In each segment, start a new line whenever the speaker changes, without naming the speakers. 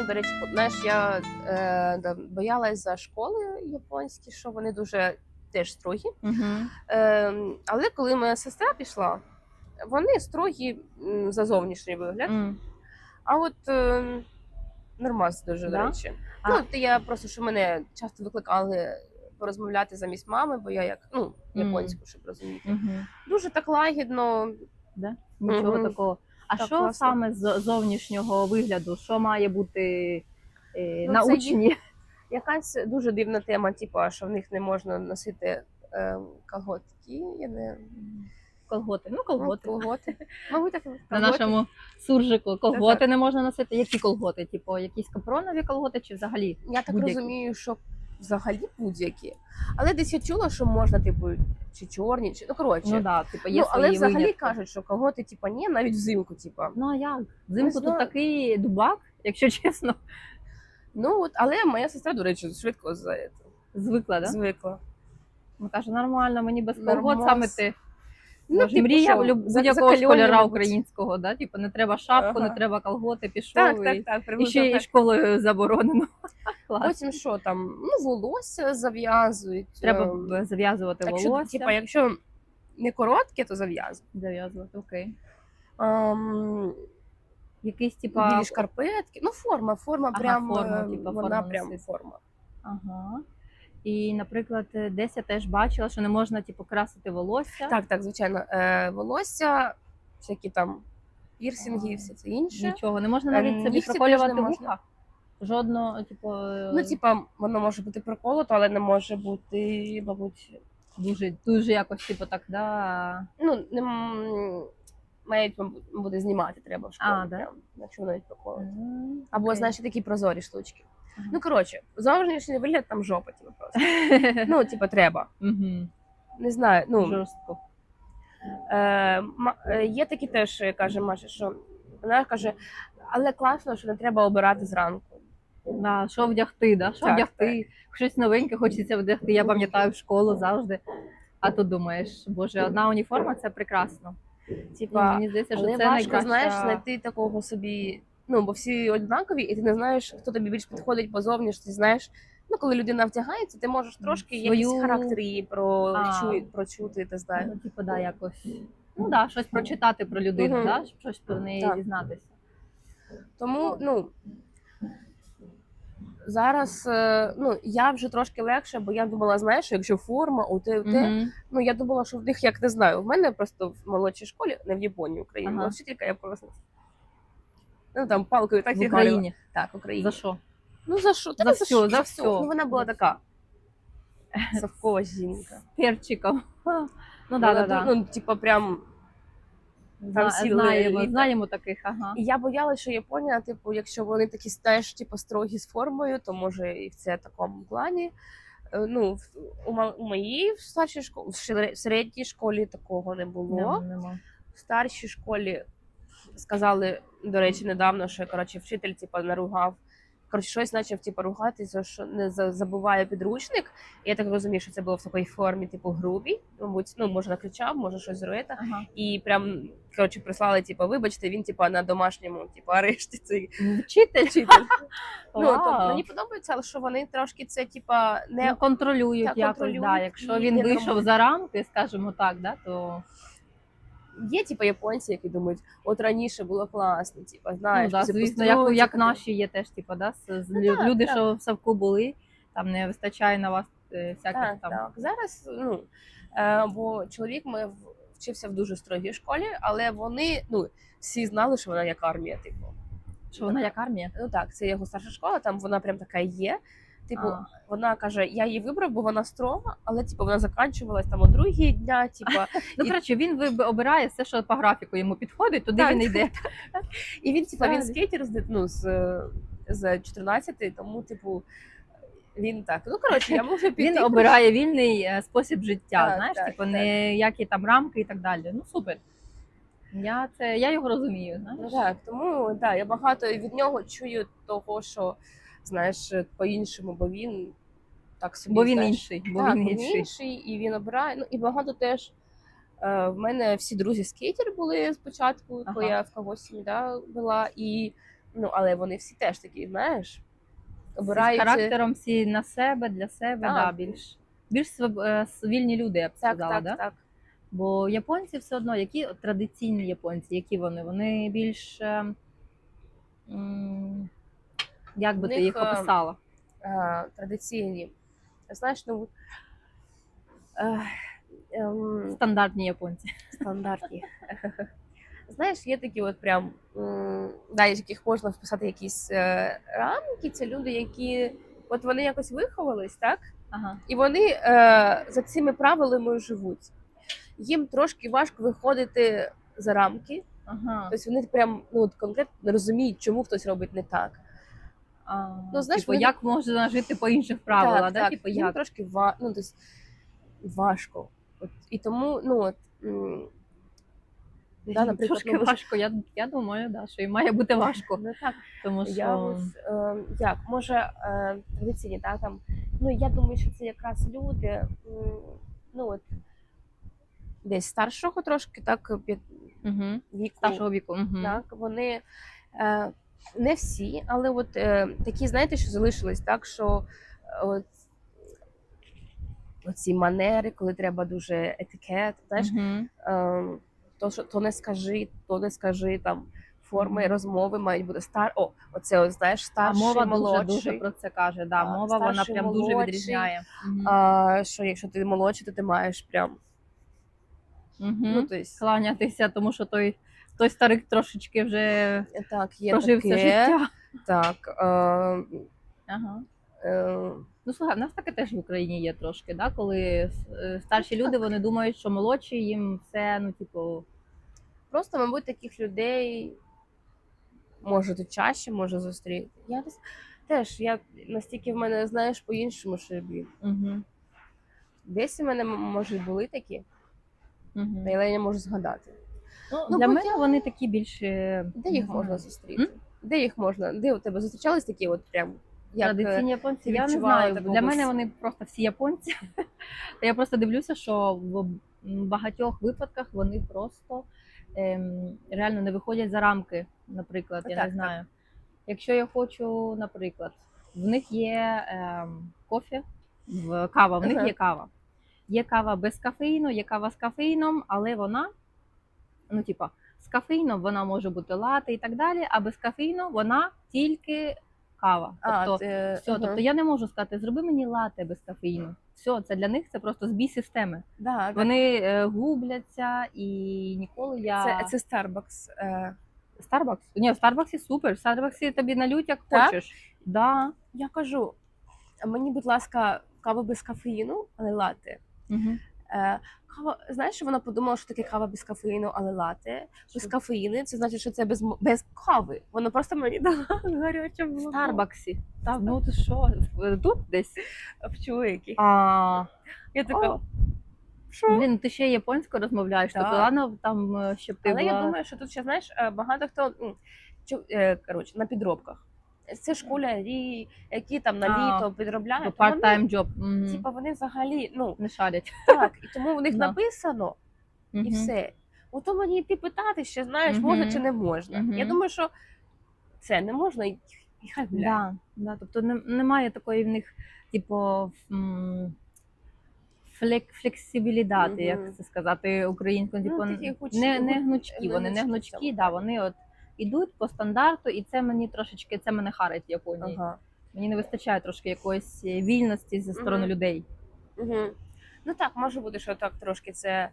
Мені, до речі, знаєш, я е, да, боялась за школи японські, що вони дуже теж строгі.
Угу.
Е, але коли моя сестра пішла, вони строгі за зовнішній вигляд. А от е, нормас дуже,
Да?
до речі.
А-
Ну, я просто, що мене часто викликали порозмовляти замість мами, бо я як ну, японську, щоб розуміти.
Угу.
Дуже так лагідно.
Нічого
Мгм.
такого. А
Так,
що
класно.
саме з зовнішнього вигляду? Що має бути е,
Ну,
на учні?
Якась дуже дивна тема, типу, що в них не можна носити е, колготки. Я не
Колготи. Ну,
ну,
колготи.
колготи. Мабуть, так
На нашому суржику колготи
Так-так.
не можна носити. Які колготи? Типу, якісь капронові колготи чи взагалі?
Я так розумію, що взагалі будь-які. Але десь я чула, що можна, типу, чи чорні, чи ну коротше.
Ну да, типу, є
ну, але взагалі
винятки.
кажуть, що колготи, типу, ні, навіть взимку, типу.
Ну а як? Взимку тут
знаю.
такий дубак, якщо чесно,
Ну от, але моя сестра, до речі, швидко за це
звикла, да?
звикла.
Ну, каже, нормально, мені без
Нормас.
саме ти.
Ну, типу,
мрія
що,
будь-якого
закальоні,
школяра
мабуть.
українського, да? Типу, не треба шапку, не треба колготи, пішов
Так,
і,
так, так.
і
приблизно
ще і
так.
школою заборонено. Клас.
Потім що там? Ну, волосся зав'язують.
Треба
ем,
б зав'язувати
якщо,
волосся.
типа, якщо не коротке, то зав'язують.
Зав'язувати, окей.
Ем,
Якийсь, типа,
білі шкарпетки. Ну, форма, форма
Ага,
прям,
форма,
е,
типа,
вона
форма
прям
носити.
форма.
Ага. І, наприклад, десь я теж бачила, що не можна типу, красити волосся.
Так, так, звичайно. Е, волосся, всякі там пірсинги,
Ага.
все це інше.
Нічого, не можна
Е,
навіть собі
нігті теж
проколювати
не можна.
вуха. Жодного, типу,
Ну, типа, воно може бути проколото, але не може бути, мабуть,
дуже, дуже якось, типу, так, да.
ну, не м, мають мабуть, буде знімати треба в школі.
А, да?
прям, якщо навіть проколото. Або,
окей.
знаєш, такі прозорі штучки. Ну, коротше, зовнішній вигляд там жопа, типу, просто. Ну, типа, треба. Не знаю. Ну,
Жорстко.
е, е, є такі теж, каже Маша, що вона каже, але класно, що не треба обирати зранку.
Да, що вдягти, да? що
Так,
вдягти? Щось новеньке хочеться вдягти. Я пам'ятаю в школу завжди. А тут думаєш, боже, одна уніформа це прекрасно.
Типа,
Ну, мені здається, що
але
це
важко,
найкраща...
знаєш, знайти такого собі. Ну, бо всі однакові, і ти не знаєш, хто тобі більш підходить по зовнішності. Знаєш, ну коли людина вдягається, ти можеш трошки
Свою-
якийсь характер її про...
А.
чуй- прочути, ти знаєш.
Ну, типу, да, якось. Ну да, щось прочитати про людину,
Мгм.
да? щось про неї
Так.
дізнатися.
Тому, ну зараз е, ну я вже трошки легше, бо я думала, знаєш, що якщо форма, у те, те,
Мгм.
ну я думала, що в них як не знаю. В мене просто в молодшій школі, не в Японії, в Україні,
Ага.
вчителька, я просто ну там палкою так
В. Україні.
Так, в Україні.
За що?
Ну за що?
За всьо, за
всьо. Ну вона була така. Совкова жінка.
Перчиком. Ну да, да, да.
Ну, типа, прям.
Зна-
всі
знаємо, знаємо таких, ага.
І я боялася, що Японія, типу, якщо вони такі теж типу, строгі з формою, то може і в це такому плані. Е, Ну, у, у моїй в старшій школі, в в середній школі такого не було.
Нема, нема.
В старшій школі сказали, до речі, недавно, що коротше, вчитель типу, наругав. Коротше, щось почав типу, ругатися, що не за- забуває підручник. І я так розумію, що це було в такій формі, типу, грубій. Мабуть, ну, може, накричав, може щось зробити.
Ага.
І прям коротше прислали, типу, вибачте, він типу, на домашньому типу, арешті цей
Вчитель
вчитель. ну,
Вау.
то, мені подобається, але що вони трошки це, типа, не
ну, контролюють якось.
контролюють
Да. Якщо він вийшов за рамки, скажімо так, да, то
є, типу, японці, які думають, от раніше було класно, типу, знаєш,
ну, да, звісно, як, як наші є теж, типу, да, з- з
Ну,
лю-
так,
люди,
так.
що в Савку були, там не вистачає на вас е, всяких
Так,
там.
так. Зараз, ну, е, бо чоловік ми в- вчився в дуже строгій школі, але вони, ну, всі знали, що вона як армія, типу.
Що вона як армія?
Ну так, це його старша школа, там вона прям така є. Типу,
А.
вона каже, я її вибрав, бо вона строга, але типу вона заканчувалась там о другій дня. Типу,
Ну,
І-
він виб- обирає все, що по графіку йому підходить, туди
Так,
він йде.
і він, типу, він скейтер з, ну, з, з 14, тому, типу, він так. Ну коротше, я можу піти.
Він обирає вільний е, спосіб життя,
Так,
знаєш,
так,
типу,
так.
ніякі там рамки і так далі. Ну супер. Я це я його розумію.
Ну так, тому да, я багато від нього чую того, що знаєш, по-іншому, бо він так собі.
Бо він
знаєш,
інший, бо
так,
він інший.
інший, і він обирає. Ну і багато теж. Е, в мене всі друзі скейтери були спочатку, коли
Ага.
я в К8 да, була, і Ну, але вони всі теж такі, знаєш,
З
обирають.
характером всі на себе, для себе,
Так.
да, більш, більш е, вільні люди, я б
Так,
сказала,
так,
да?
так.
Бо японці все одно, які традиційні японці, які вони? Вони більш. е, м, Як би ти їх
е,
описала?
Е, традиційні. Знаєш, ну. Е, ем,
Стандартні японці.
стандартні. Знаєш, є такі от прям, да, яких можна вписати якісь рамки. Це люди, які от вони якось виховались, так?
Ага.
І вони е, за цими правилами живуть. Їм трошки важко виходити за рамки.
Ага.
Тобто вони прям ну, конкретно розуміють, чому хтось робить не так.
А,
ну, знаєш,
типу,
вони-
як можна жити по інших правилах?
так,
да?
так.
Типу, як?
трошки ва... ну, тобто, важко. От, і тому, ну от. Да, наприклад,
Трошки
ну,
важко. Я, я думаю, да, що і має бути важко.
Ну, так,
Тому що
Я ось, е, як, може, е, традиційні, та, там, ну я думаю, що це якраз люди, м, ну от десь старшого трошки, так, під
угу.
віку,
старшого віку. Угу.
так, вони е, не всі, але от е, такі, знаєте, що залишились, так, що е, от, оці манери, коли треба дуже етикет, знаєш,
Угу.
Ем, то, що то не скажи, то не скажи там. Форми розмови мають бути стар. О, оце от, знаєш,
А мова
молодший.
дуже дуже про це каже. Да,
Так,
мова вона
старший,
прям дуже
молодший.
відрізняє. Угу.
А, що якщо ти молодший, то ти маєш прям.
Угу.
Ну, то есть,
Кланятися, тому що той, той старик трошечки вже
так, є
прожив це життя.
Так. Е,
Ага.
е,
Ну слухай, в нас таке теж в Україні є трошки, да? коли е, старші люди вони думають, що молодші їм все, ну, типу,
просто, мабуть, таких людей може тут чаще може зустріти. Я теж я настільки в мене, знаєш, по-іншому, що блін.
угу.
Десь у мене м- може були такі,
Угу.
але я не можу згадати.
Ну,
Ну,
для мене вони такі більше
Де їх можна зустріти? Де їх можна? Де у тебе зустрічались такі от прям як е,
Традиційні японці, я не знаю. Для мене вони просто всі японці. Та я просто дивлюся, що в багатьох випадках вони просто ем, реально не виходять за рамки, наприклад, я
Так,
не
так.
знаю. Якщо я хочу, наприклад, в них є ем, кофе, в кава, в них
Ага.
є кава. Є кава без кофеїну, є кава з кофеїном, але вона, ну, типа, з кофеїном вона може бути лати і так далі, а без кофеїну вона тільки кава.
а,
Тобто,
ти-
все,
ага.
тобто я не можу сказати, зроби мені лате без кофеїну. Все, це для них це просто збій системи.
да.
Вони е, губляться і ніколи я.
Це, це Starbucks. Е,
Starbucks? Ні, в Старбаксі супер. В Старбаксі тобі налють як
Так?
хочеш. Да.
я кажу, мені, будь ласка, каву без кофеїну, але лати.
Угу.
Е, кава, знаєш, вона подумала, що таке кава без кофеїну, але лате. Без
Що?
це значить, що це без, без кави. Вона просто мені дала гаряче
В. Старбаксі. Так, ну ти що? Тут десь.
В чоловіки.
А,
Я така,
О,
що?
блін, ти ще японською розмовляєш.
Так.
Тобто, ладно, там, е, щоб ти
Але
була...
я думаю, що тут ще знаєш, е, багато хто е, коротше, на підробках. Це школярі, які там на
А,
літо підробляють.
Типу,
то вони,
part-time job. Мгм.
Типа вони взагалі, ну
Не шарять.
так, і тому у них
Да.
написано і
Мгм.
все. Ото мені йти питати, ще знаєш,
Мгм.
можна чи не можна.
Мгм.
Я думаю, що це не можна і і хай гуляє.
Да, да, тобто не, немає такої в них, типу, м, флек, флексибілідати,
Мгм.
як це сказати українською.
Ну,
Типу,
такі
не, не гнучкі, вони не
гнучкі,
гнучкі,
так.
да, вони от ідуть по стандарту, і це мені трошечки, це мене харить в Японії.
Ага.
Мені не вистачає трошки якоїсь е, вільності зі сторони
Мгм.
людей.
Угу. Ну так, може бути, що так трошки це.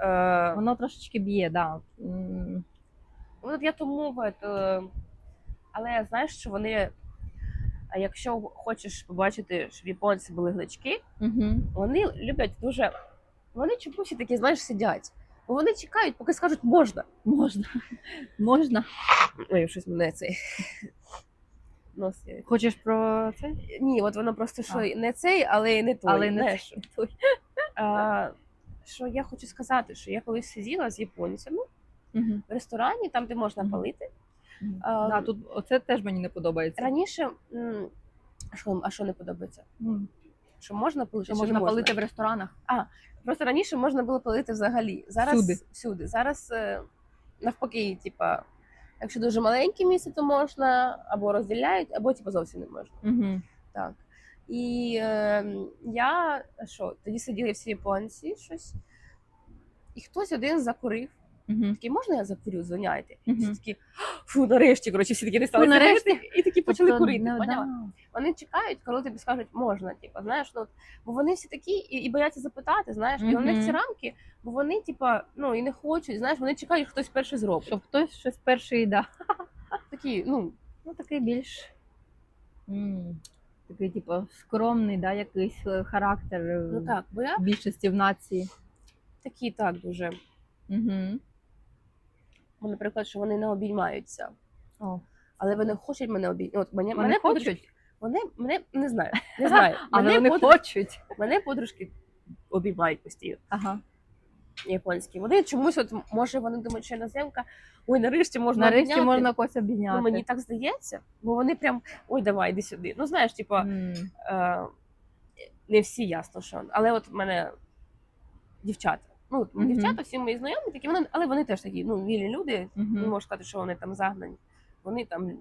Е,
Воно трошечки б'є, да. М,
Ну, От я тому, от, е, але знаєш, що вони. А якщо хочеш побачити, щоб японці були глички,
мгм.
вони люблять дуже. Вони чомусь такі, знаєш, сидять. Бо вони чекають, поки скажуть можна.
Можна. Можна.
Ой, щось мене цей. Нос.
Хочеш про це?
Ні, от воно просто що
А.
не цей, але не той.
Але не той.
А, що я хочу сказати, що я колись сиділа з японцями
Мгм.
в ресторані, там де можна
Мгм.
палити. А,
Да, тут оце теж мені не подобається.
Раніше. а Що, а що не подобається?
М.
Що можна палити?
Що можна
не
палити в ресторанах?
А Просто раніше можна було палити взагалі. Зараз
Всюди.
всюди. Зараз е, навпаки, типа, Якщо дуже маленьке місце, то можна або розділяють, або типу зовсім не можна.
Угу.
Так. І е, я що, тоді сиділи всі японці щось, і хтось один закурив.
Угу.
Такий, можна я закурю, звиняйте? І всі такі, фу, нарешті, коротше, всі такі не стали
Фу, нарешті.
і такі почали
Тобто,
курити.
ну,
поняла?
да.
Вони чекають, коли тобі скажуть можна, типу, знаєш, ну бо вони всі такі і, і бояться запитати, знаєш, і у них ці рамки, бо вони, типа, ну і не хочуть, знаєш, вони чекають, що хтось перший зробить.
Щоб хтось щось перший да.
Такі, ну,
Ну, такий більш м, такий, типу, скромний, да, якийсь е, характер е,
ну так, бо я
більшості в нації.
такі так дуже.
Угу.
Бо, наприклад, що вони не обіймаються,
О,
але вони хочуть мене обійняти. От мене, мене
хочуть,
подружки, вони мене не знаю, не знаю.
але
мене,
вони
подруж-
хочуть.
мене подружки обіймають постійно.
Ага.
Японські. Вони чомусь, от може, вони думають, що іноземка, ой, нарешті можна
Нарешті
обійняти.
можна когось обійняти.
Ну, мені так здається, бо вони прям ой, давай, іди сюди. Ну, знаєш, типа,
М,
е, не всі ясно, що. Але от в мене дівчата. Ну, от
Мгм.
дівчата, всі мої знайомі, такі вони, але вони теж такі, ну, вільні люди.
мгм.
Не можу сказати, що вони там загнані. Вони там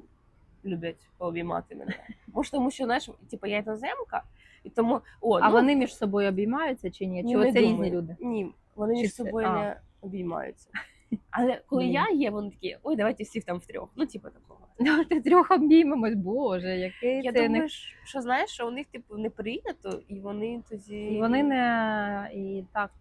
люблять пообіймати мене. Може, тому що, знаєш, типу, я іноземка, і тому. О,
А
ну,
вони між собою обіймаються чи ні?
ні,
Чи
не
оце
думаю.
різні люди?
Ні, вони
Чи
між
це-
собою
а.
не обіймаються. Але коли
Блін.
я є, вони такі, ой, давайте всіх там втрьох. Ну, типу такого.
Давайте трьох обіймемось, боже, який
Я
це
думаю,
не...
що знаєш, що у них типу не прийнято, і вони тоді.
І вони не і так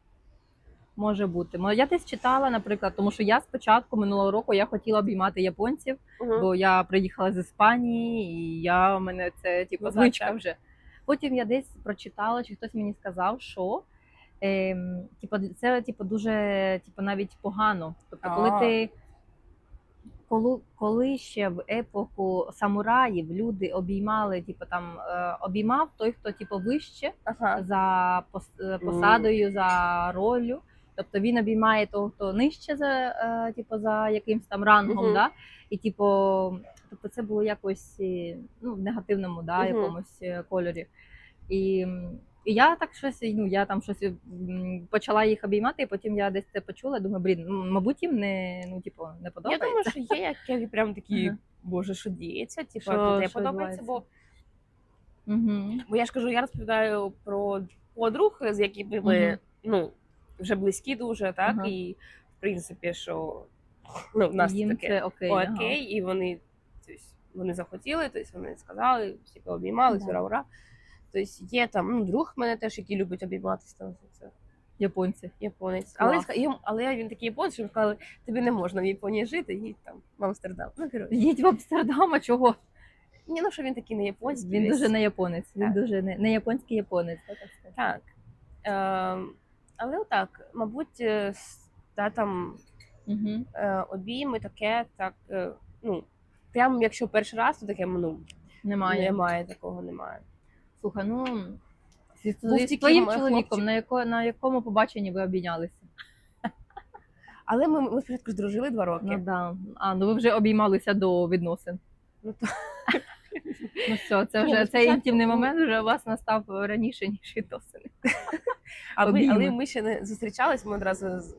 може бути. Я десь читала, наприклад, тому що я спочатку минулого року я хотіла обіймати японців,
Мгм.
бо я приїхала з Іспанії, і я у мене це типу
Ну,
звичка вже. Потім я десь прочитала, чи хтось мені сказав, що ем, типу, це типу, дуже типу, навіть погано. Тобто, коли
А.
ти коли, коли ще в епоху самураїв люди обіймали, типу там е, обіймав той, хто типу вище
Ага.
за пос- е, посадою, за роллю. Тобто він обіймає того, хто нижче за, е, типу, за якимсь там рангом,
Мгм.
да? і типу, тобто це було якось е, ну, в негативному да,
Мгм.
якомусь е, кольорі. І, і я так щось, ну я там щось почала їх обіймати, і потім я десь це почула. Думаю, блін, мабуть, їм не, ну, типу, не
Я думаю, що є які прям такі,
Ага.
боже, що діється, типу,
Що-
що, не подобається, бо,
Угу.
бо я ж кажу, я розповідаю про подруг, з якими ми
Мгм.
ну, вже близькі дуже, так,
Ага.
і в принципі, що ну, в нас
їм
таке
це окей.
окей,
ага.
і вони, тобто, вони захотіли, тобто вони сказали, всі пообіймались,
Да.
ура, ура. Тобто є там ну, друг мене теж, який любить обійматися, там це
Японці.
японець. Але, йому- але він такий японець, що йому сказали, тобі не можна в Японії жити, їдь там в Амстердам. Ну, коротше.
Їдь в Амстердам, а чого?
Ні, ну що він такий не японський.
Він
весь.
дуже не японець. Він
Так.
дуже не, не японський японець. Так, так.
Так. Ем, але отак, мабуть, е, з татом
Угу.
е, обійми таке, так, е, ну, прям якщо перший раз, то таке, ну,
Немає.
немає, такого немає.
Слухай, ну зі,
Був
зі
тільки
своїм
м-
чоловіком,
хлопчик.
на, яко, на якому побаченні ви обійнялися?
Але ми, ми спочатку здружили два роки.
Ну да. А, ну ви вже обіймалися до відносин.
Ну, то...
Ну все, це вже
ну,
цей інтимний момент вже у вас настав раніше, ніж відносини.
А ми, але ми ще не зустрічались, ми одразу з...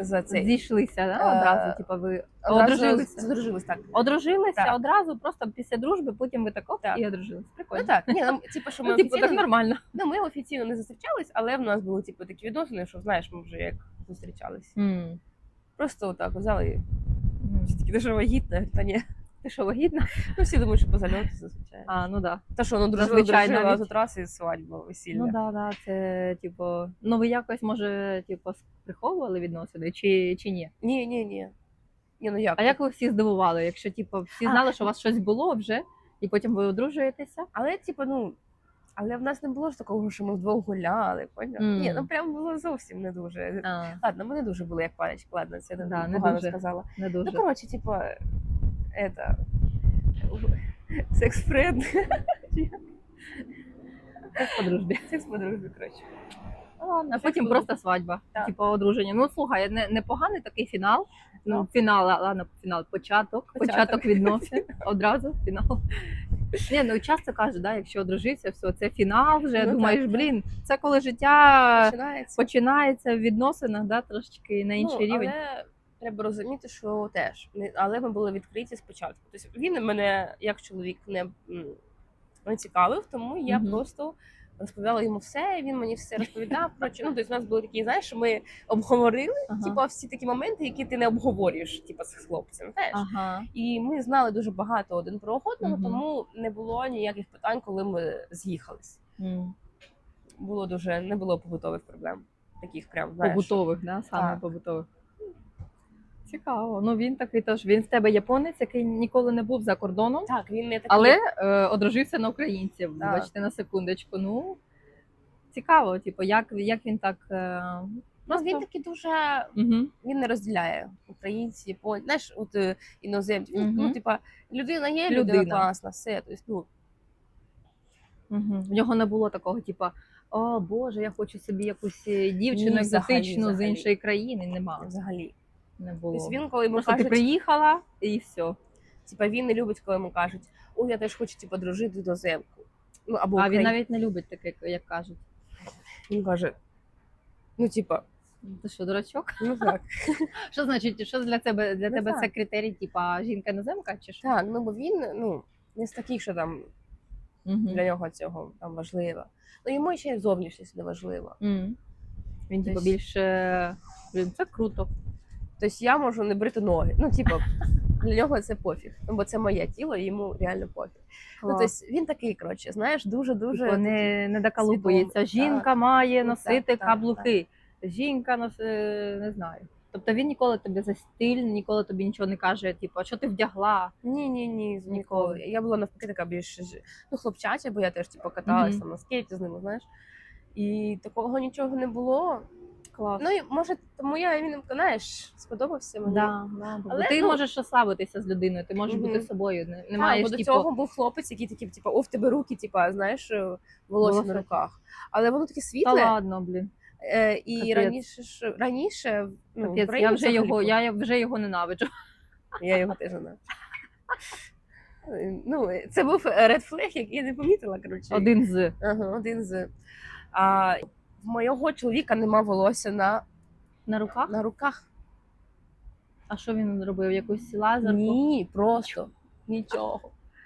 за цей.
Зійшлися, да?
Е,
одразу, типу, ви
одразу
одружилися.
Здружились, так.
Одружилися
Так.
одразу, просто після дружби, потім ви так оп,
Так.
і одружились. Прикольно.
Ну так, ні, ну, типу, що ми
Ну, типу, так
офіційно,
нормально.
ну, ми офіційно не зустрічались, але в нас були типу, такі відносини, що знаєш, ми вже як зустрічались. Просто отак взяли і всі такі, ти що вагітна? Та ні.
Ти що, вагітна?
Ну всі думають, що по зальоту зазвичай.
А, ну да.
Та що, ну дружили,
Зазвичай
дружили, а
навіть.
тут раз і свадьба, весілля.
Ну да, да, це типу. Ну ви якось може, типу, приховували відносини чи, чи ні?
Ні, ні, ні. Ні, ну як?
А як ви всі здивували, якщо типу, всі
А.
знали, що у вас щось було вже, і потім ви одружуєтеся?
Але, типу, ну. Але в нас не було ж такого, що ми вдвох гуляли, поняв?
Мгм.
Ні, ну прям було зовсім не дуже.
А,
Ладно, ми не дуже були як панечки, ладно, це я
Да, не
погано
дуже.
сказала.
не дуже.
Ну, коротше, типу, это... Секс-френд.
Як по дружбі.
Секс по дружбі, коротше.
Ладно, а потім просто свадьба,
Так.
типу одруження. Ну слухай, не, непоганий такий фінал. Ну,
Ну.
фінал, ладно, фінал, початок,
Початок.
початок, відносин. Одразу фінал. Ні, ну часто кажуть, да, якщо одружився, все, це фінал вже.
Ну,
думаєш,
так,
блін, це коли життя
Починається.
починається в відносинах, да, трошечки на інший
ну,
рівень.
Але треба розуміти, що теж але ми були відкриті спочатку. Тобто він мене як чоловік не, не цікавив, тому я
Мгм.
просто розповідала йому все. Він мені все розповідав. Коротше, ну тобто у нас були такі, знаєш, ми обговорили
Ага.
типа всі такі моменти, які ти не обговорюєш, типа з хлопцем. Знаєш.
Ага.
І ми знали дуже багато один про одного,
Мгм.
тому не було ніяких питань, коли ми з'їхались.
М.
Було дуже не було побутових проблем. Таких прям знаєш.
Побутових, да? саме побутових. Цікаво. Ну він такий теж. Він в тебе японець, який ніколи не був за кордоном,
Так, він не такий.
але е, одружився на українців.
Так.
Бачите, на секундочку. Ну цікаво, типу, як, як він так. Е...
ну, він такий дуже
Угу.
він не розділяє українці, японці, знаєш, от е, іноземці. Він, Ну,
Мгм.
типа, людина є, людина,
Людина.
класна, все. Тобто, ну,
Угу. В нього не було такого, типу, о Боже, я хочу собі якусь е, дівчину
Ні, взагалі,
екзотичну з
взагалі.
іншої країни. Нема.
взагалі.
Не було.
Тобто він, коли йому
Просто ти приїхала і все.
типа, він не любить, коли йому кажуть, ой, я теж хочу типа, дружити до земку. Ну, або
А він навіть не любить таке, як кажуть.
він каже, ну, типа,
Ти що, дурачок?
ну так.
Що значить, що для тебе для
Ну,
тебе
так.
це критерій, типа жінка іноземка чи що?
Так, ну бо він ну, не з таких, що там
Мгм.
для нього цього там важливо. Ну йому ще й зовнішність не важлива.
Мгм. Він типу більше блін, це круто.
Тобто я можу не брити ноги. Ну, типу, для нього це пофіг. Ну, бо це моє тіло, і йому реально пофіг. Ну, тобто він такий, коротше, знаєш, дуже дуже
Типу, не, не доколупується.
свідомий.
Жінка має
Ну,
носити
так, так,
каблуки. Жінка нос... е, не знаю. Тобто він ніколи тобі за стиль, ніколи тобі нічого не каже, типу, а що ти вдягла?
Ні, ні, ні,
Ніколи.
ніколи. Я була навпаки така більш ну, хлопчача, бо я теж типу, каталася
Мгм.
там на скейті з ними, знаєш. І такого нічого не було.
Клас.
Ну і може, тому я він знаєш, сподобався мені.
да, да,
Але,
ти
ну-
можеш розслабитися з людиною, ти можеш
Мгм.
бути собою. Не, не
Так,
маєш,
бо до
типу,
цього був хлопець, який такий, типу, о, в тебе руки, типу, знаєш, е, волосся на руках. Але воно таке
та ладно, блін.
Е, і
Капець.
раніше ж раніше ну,
Капець, я вже його, я вже його ненавиджу.
я його теж не. Ну, це був ред флег, який я не помітила. Коротше.
Один з.
Ага, один з. А, в моєго чоловіка нема волосся на,
На руках?
на руках.
А що він робив? Якусь лазерку?
Ні, просто нічого.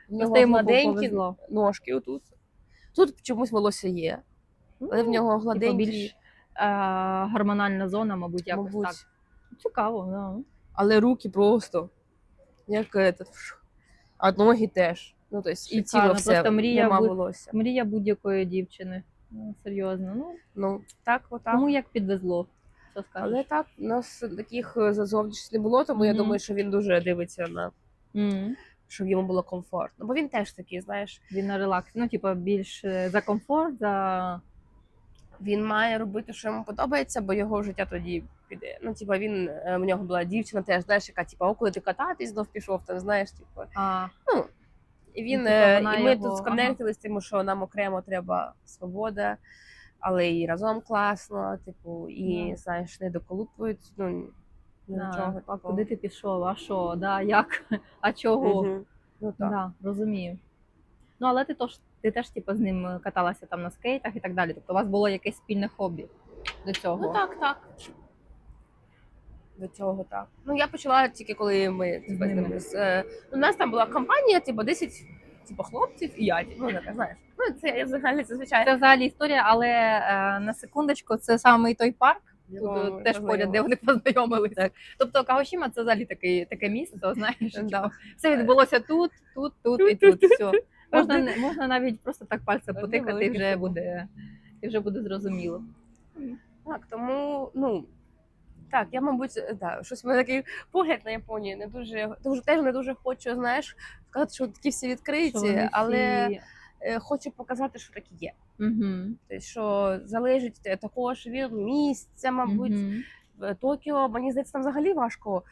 В
Просто
нього гладенькі
повезло.
ножки отут. Тут чомусь волосся є, але в нього
Типу
гладенькі.
більш е, гормональна зона, мабуть, якось
мабуть.
так. Цікаво, да.
Але руки просто як этот, а ноги теж. Ну, тобто, і
Шикарно,
тіло все,
просто мрія
нема
бу-
волосся.
Мрія будь-якої дівчини. Ну, серйозно. Ну,
Ну, так, отак.
кому як підвезло. Що скажеш?
Але так, у нас таких е, не було, тому я
Мгм.
думаю, що він дуже дивиться на
М.
щоб йому було комфортно. Бо він теж такий, знаєш,
Він на релакс. Ну, типу, більш е, за комфорт, за
він має робити, що йому подобається, бо його життя тоді піде. Ну, типа, він е, в нього була дівчина, теж знаєш, яка типа, о, коли ти кататись, знов пішов, там знаєш, типу.
а,
І він
Ну, типа,
е, і ми
його-
тут сконектились, тому що нам окремо треба свобода, але і разом класно, типу, і
Да.
знаєш, не доколупують. Ну
да,
нічого.
а куди ти пішов? А що? Да, як? А чого?
Ну так.
Да, розумію. Ну, але ти, тож, ти теж типу, з ним каталася там на скейтах і так далі. Тобто у вас було якесь спільне хобі до цього.
Ну так, так. До цього так. Ну я почала тільки коли ми типу, з
ними.
е, У нас там була компанія, типу, 10 типу, хлопців і я. Ну, така, знаєш. Ну, це взагалі це звичайно.
Це взагалі історія, але е, на секундочку, це саме той парк, тут
якому
теж поряд, де вони познайомилися.
Так.
Тобто Каошіма це взагалі таке, таке місце, знаєш,
Да.
все відбулося тут, тут, тут і
Тут.
Все. Можна, можна навіть просто так пальцем
Одне
потикати, і вже буде, і вже буде зрозуміло.
Так, тому, ну. Так, я, мабуть, е, да, щось в мене такий погляд на Японію не дуже, дуже теж не дуже хочу, знаєш, сказати, що такі всі відкриті,
Що вони
але хочу показати, що такі є.
Угу.
Тобто, що залежить е, також від місця, мабуть, в Токіо, мені здається, там взагалі важко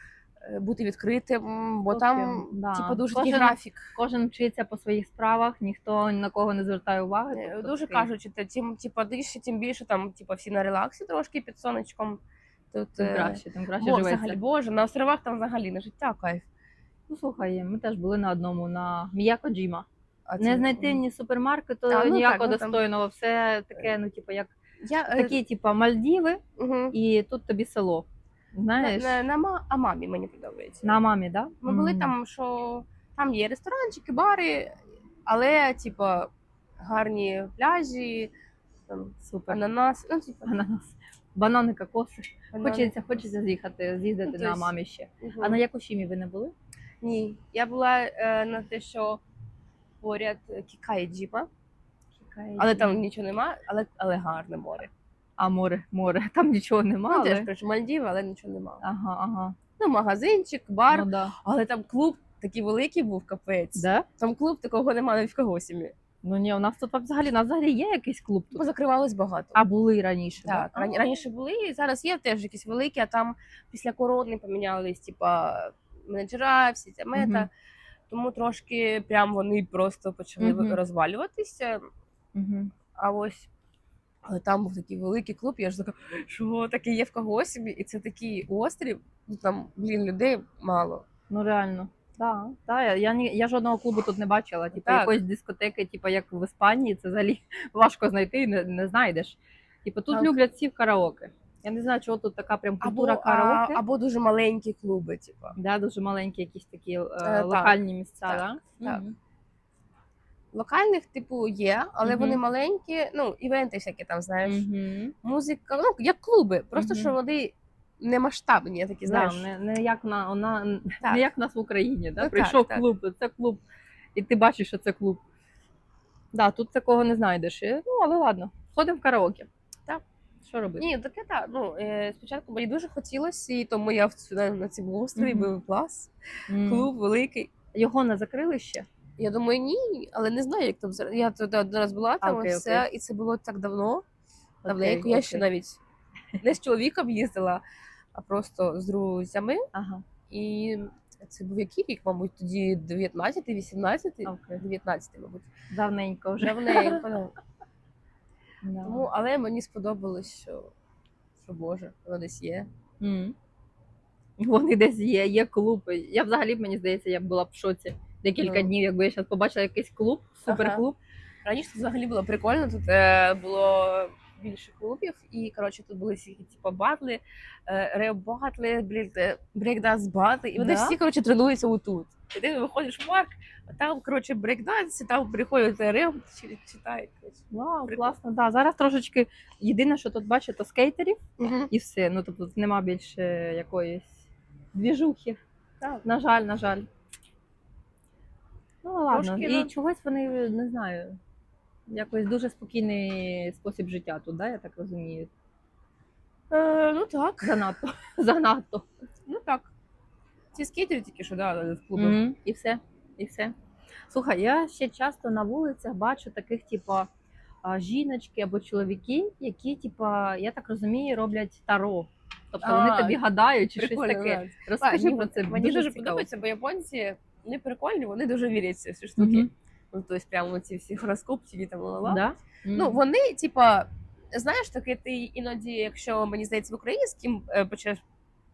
е, бути відкритим, бо
Токіо,
там
да.
типу, дуже
Кожен-
графік.
Кожен вчиться по своїх справах, ніхто ні на кого не звертає уваги. Тобто
Дуже
такий-
кажуть, тим, типу, більше, тим більше там, типу, всі на релаксі трошки під сонечком. Тут
тим
е,
краще, тим краще
бо,
живеться.
взагалі, боже, на островах там взагалі на життя кайф.
Ну слухай, ми теж були на одному на Міяко Джіма.
А
Не
це-
знайти ні супермаркету,
А, ну
ніякого
так, ну, там-
достойного. Все таке, ну типу, як
Я, е,
такі, типу, Мальдіви,
мгм.
і тут тобі село. Знаєш,
На, на, на ма- а мамі мені подобається.
на мамі, да?
Ми були там, що там є ресторанчики, бари, але, типу, гарні пляжі, там,
Супер.
ананас. Ну, типу,
Ананас. Банани, кокоси.
банани.
Хочеться, хочеться з'їхати, з'їздити
Ну,
на мамі ще.
Мгм.
А на Якушімі ви не були?
Ні, я була е, на те, що поряд Кікає Джіпа, але там нічого нема, але, але гарне море.
А море, море. Там нічого нема.
Ну,
але...
теж, коротше, Мальдіви, але нічого нема.
Ага, ага.
Ну, магазинчик, бар,
Ну, да.
але там клуб такий великий був капець.
Да?
Там клуб такого немає навіть в Кагосімі.
Ну ні, у нас тут взагалі, у нас взагалі є якийсь клуб тут.
Позакривалось багато.
А були раніше.
Так, рані- раніше були, і зараз є теж якісь великі, а там після корони помінялись, типа менеджера, всі ця мета.
Мгм.
Тому трошки прям вони просто почали
Мгм.
розвалюватися.
Мгм.
А ось, але там був такий великий клуб, я ж така, що таке є в Кагосімі, і це такий острів, ну там, блін, людей мало.
Ну реально. Да, да, я, я, ні- я жодного клубу тут не бачила. Типу,
Так.
якоїсь дискотеки, типу, як в Іспанії, це взагалі важко знайти, не, не знайдеш. Типу, тут
Так.
люблять всі в караоке. Я не знаю, чого тут така прям
Або,
культура
а, або дуже маленькі клуби, типа.
Да, дуже маленькі якісь такі е,
так.
локальні місця,
Так,
да?
так.
Мгм.
Локальних, типу, є, але
Мгм.
вони маленькі, ну, івенти всякі там, знаєш.
Мгм.
Музика, ну, як клуби, просто
Мгм.
що вони не масштабні, такі, знаєш.
Да, не, не, як на, на,
Так.
не як в нас в Україні. Да?
Ну, так,
Прийшов
так.
клуб, це клуб, і ти бачиш, що це клуб. Да, тут такого не знайдеш. І, Ну, але ладно, ходимо в караоке.
Так.
Що робити?
Ні, таке так. Ну, е, спочатку мені дуже хотілося, і тому я на, на цьому острові був клас,
М.
клуб великий.
Його не закрили ще?
Я думаю, ні, але не знаю, як там зараз. Я туди один раз була там,
окей,
і все, і це було так давно. Давненько.
Окей,
Я ще навіть не з чоловіком їздила, а просто з друзями.
Ага,
І це був який рік, мабуть, тоді 19 18
окей.
19 мабуть.
Давненько вже.
Давненько.
Да.
Тому, але мені сподобалось, що, що Боже, воно десь є.
М. Вони десь є, є клуб. Я взагалі, мені здається, я була б в шоці декілька
Ну.
днів, якби я зараз побачила якийсь клуб, суперклуб.
Раніше взагалі було прикольно. Тут е, було більше клубів, і коротше тут були всі типу, батли, е, рео-батли, блін, е, брейкданс батли, і вони
Да?
всі коротше тренуються отут. І ти виходиш в парк, а там коротше брейкданс, і там приходять рео, читають.
Вау, класно. Да, зараз трошечки єдине, що тут бачу, то скейтерів
Мгм.
і все. Ну тобто тут нема більше якоїсь двіжухи.
Так.
На жаль, на жаль. Ну ладно.
Трошки,
і
ну.
чогось вони не знаю. Якось дуже спокійний спосіб життя тут, да, я так розумію.
Е, ну так,
Занадто. Занадто.
ну так. Ці скейтери тільки що да, в клубах.
Мгм, І все. І все. Слухай, я ще часто на вулицях бачу таких, типу, а, жіночки або чоловіки, які, типу, я так розумію, роблять таро. Тобто
А,
вони тобі гадають чи щось
Прикольно,
таке.
да.
Розкажи
Мені-
про це.
Мені дуже,
цікаво.
подобається, бо японці вони прикольні, вони дуже вірять в ці всі штуки.
Мгм.
Ну, тобто прямо ці всі гороскопчики там ла-ла-ла.
Да?
Ну, вони, типа, знаєш, таке ти іноді, якщо мені здається, в Україні з ким е, почнеш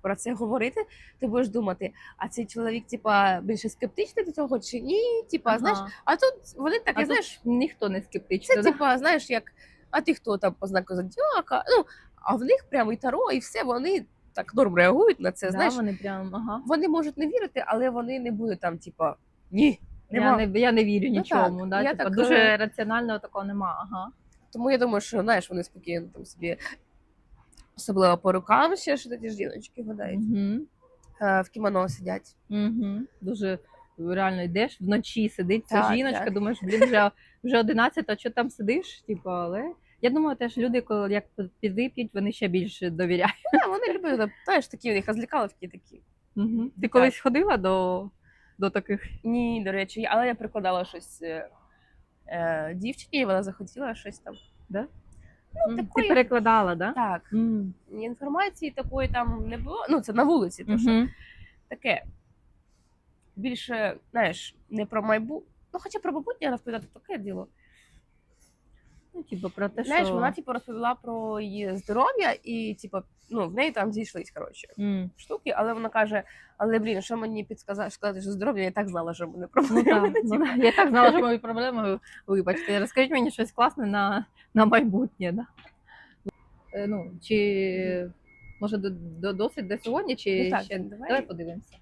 про це говорити, ти будеш думати, а цей чоловік, типа, більше скептичний до цього чи ні? Типа,
Ага.
знаєш, а тут вони таке,
а
знаєш,
тут ніхто не скептичний.
це
да?
типа, знаєш, як, а ти хто там по знаку зодіака? Ну, а в них прямо і таро, і все, вони так норм реагують на це.
да,
знаєш,
вони прям, ага.
вони можуть не вірити, але вони не будуть там, типа, ні.
Я не, я не вірю
Ну,
нічому.
так,
да?
я
типа,
так,
дуже раціонального такого нема. Ага.
Тому я думаю, що знаєш, вони спокійно там собі, особливо по рукам ще що ті ж жіночки гадають.
Угу.
В кімоно сидять.
Угу. Дуже реально йдеш, вночі сидить ця
Так,
жіночка,
так.
думаєш, блін, вже, вже 11, а що там сидиш? Типу, але я думаю, теж люди, коли як підвип'ють, вони ще більше довіряють.
Да, вони люблять, знаєш, такі у них розлікаловки такі.
Угу. Ти
Так.
колись ходила до, до таких?
Ні, до речі, але я прикладала щось е, е, дівчині, і вона захотіла щось там.
М,
такої-
Ти перекладала, да?
Так,
М.
інформації такої там не було. Ну, це на вулиці, то що
Мгм.
таке. Більше, знаєш, не про майбутнє. Ну, хоча про майбутнє розповідати таке діло.
Ну, типу, про те,
Знаєш,
що...
вона типу розповіла про її здоров'я, і типу, ну, в неї там зійшлись, коротше.
М.
штуки, але вона каже: але блін, що мені підказати, сказати, що здоров'я, я так знала, що в мене
Ну,
проблеми.
так, ну, я так знала, що мої проблеми. Вибачте, розкажіть мені щось класне на, на майбутнє. Да? Е, Ну, чи Може, до, до досвід до сьогодні чи
Ну, так,
ще
давай.
давай подивимося.